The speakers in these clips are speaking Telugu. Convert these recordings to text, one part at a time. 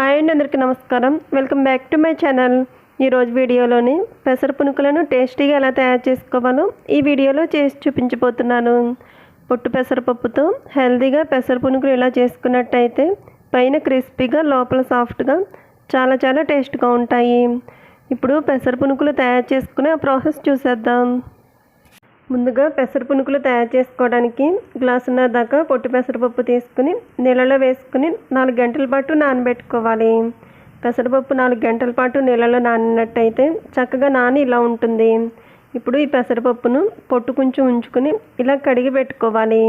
హాయ్ అండి అందరికీ నమస్కారం. Welcome back to my channel. ఈరోజు వీడియోలోని పెసర పునుకులను టేస్టీగా ఎలా తయారు చేసుకోవాలో ఈ వీడియోలో చేసి చూపించబోతున్నాను. పొట్టు పెసరపప్పుతో హెల్తీగా పెసర పునుకులు ఇలా చేసుకున్నట్టయితే పైన క్రిస్పీగా లోపల సాఫ్ట్గా చాలా చాలా టేస్ట్గా ఉంటాయి. ఇప్పుడు పెసర పునుకులు తయారు చేసుకునే ఆ ప్రాసెస్ చూసేద్దాం. ముందుగా పెసర పునుకులు తయారు చేసుకోవడానికి గ్లాసున్నర దాకా పొట్టి పెసరపప్పు తీసుకుని నీళ్ళలో వేసుకుని నాలుగు గంటల పాటు నానబెట్టుకోవాలి. పెసరపప్పు నాలుగు గంటల పాటు నీళ్ళలో నానినట్టయితే చక్కగా నాని ఇలా ఉంటుంది. ఇప్పుడు ఈ పెసరపప్పును పొట్టు కొంచెం ఉంచుకుని ఇలా కడిగి పెట్టుకోవాలి.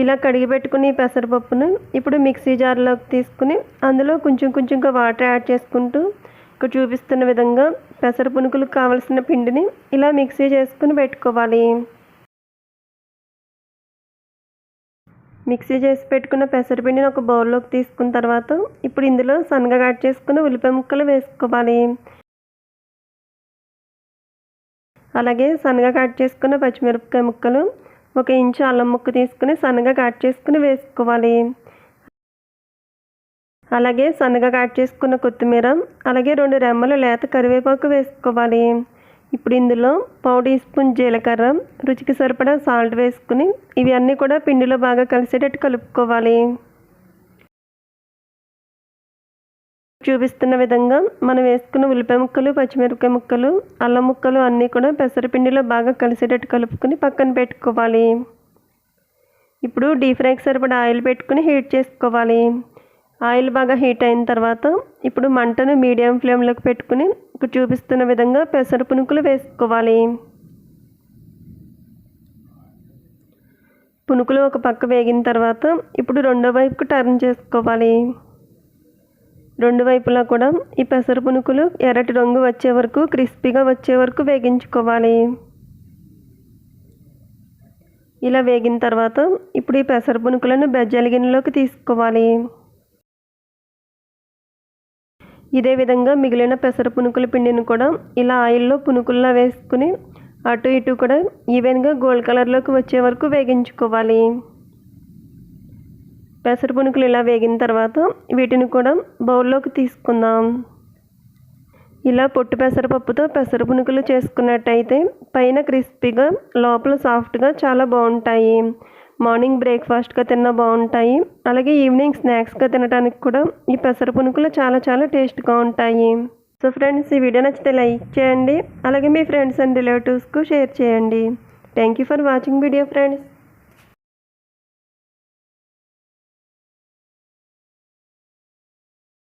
ఇలా కడిగి పెట్టుకుని ఈ పెసరపప్పును ఇప్పుడు మిక్సీ జార్లోకి తీసుకుని అందులో కొంచెం కొంచెంగా వాటర్ యాడ్ చేసుకుంటూ ఇక్కడ చూపిస్తున్న విధంగా పెసర పునుకులకు కావలసిన పిండిని ఇలా మిక్సీ చేసుకుని పెట్టుకోవాలి. మిక్సీ చేసి పెట్టుకున్న పెసరపిండిని ఒక బౌల్లోకి తీసుకున్న తర్వాత ఇప్పుడు ఇందులో సన్నగా కట్ చేసుకున్న ఉల్లిపాయ ముక్కలు వేసుకోవాలి. అలాగే సన్నగా కట్ చేసుకున్న పచ్చిమిరపకాయ ముక్కలు ఒక ఇంచు అల్లం ముక్క తీసుకుని సన్నగా కట్ చేసుకుని వేసుకోవాలి. అలాగే సన్నగా కట్ చేసుకున్న కొత్తిమీర అలాగే రెండు రెమ్మలు లేత కరివేపాకు వేసుకోవాలి. ఇప్పుడు ఇందులో పావు టీ స్పూన్ జీలకర్ర రుచికి సరిపడా సాల్ట్ వేసుకుని ఇవి అన్నీ కూడా పిండిలో బాగా కలిసేటట్టు కలుపుకోవాలి. చూపిస్తున్న విధంగా మనం వేసుకున్న ఉల్లిపాయ ముక్కలు పచ్చిమిరపకాయ ముక్కలు అల్లం ముక్కలు అన్నీ కూడా పెసరపిండిలో బాగా కలిసేటట్టు కలుపుకొని పక్కన పెట్టుకోవాలి. ఇప్పుడు డీప్ ఫ్రైకి సరిపడా ఆయిల్ పెట్టుకుని హీట్ చేసుకోవాలి. ఆయిల్ బాగా హీట్ అయిన తర్వాత ఇప్పుడు మంటను మీడియం ఫ్లేమ్లోకి పెట్టుకుని ఇక్కడ చూపిస్తున్న విధంగా పెసర పునుకులు వేసుకోవాలి. పునుకులు ఒక పక్క వేగిన తర్వాత ఇప్పుడు రెండో వైపుకు టర్న్ చేసుకోవాలి. రెండు వైపులా కూడా ఈ పెసర పునుకులు ఎర్రటి రంగు వచ్చే వరకు క్రిస్పీగా వచ్చే వరకు వేగించుకోవాలి. ఇలా వేగిన తర్వాత ఇప్పుడు ఈ పెసర పునుకులను బెజ్జల గిన్నెలోకి తీసుకోవాలి. ఇదే విధంగా మిగిలిన పెసర పునుకుల పిండిని కూడా ఇలా ఆయిల్లో పునుకుల్లా వేసుకుని అటు ఇటు కూడా ఈవెన్గా గోల్డ్ కలర్లోకి వచ్చే వరకు వేగించుకోవాలి. పెసర పునుకులు ఇలా వేగిన తర్వాత వీటిని కూడా బౌల్లోకి తీసుకుందాం. ఇలా పొట్టు పెసరపప్పుతో పెసర పునుకులు చేసుకున్నట్టయితే పైన క్రిస్పీగా లోపల సాఫ్ట్గా చాలా బాగుంటాయి. మార్నింగ్ బ్రేక్ఫాస్ట్గా తిన్నా బాగుంటాయి. అలాగే ఈవినింగ్ స్నాక్స్గా తినడానికి కూడా ఈ పెసర పునుకులు చాలా చాలా టేస్ట్గా ఉంటాయి. సో ఫ్రెండ్స్ ఈ వీడియో నచ్చితే లైక్ చేయండి. అలాగే మీ ఫ్రెండ్స్ అండ్ రిలేటివ్స్కు షేర్ చేయండి. Thank you for watching video friends.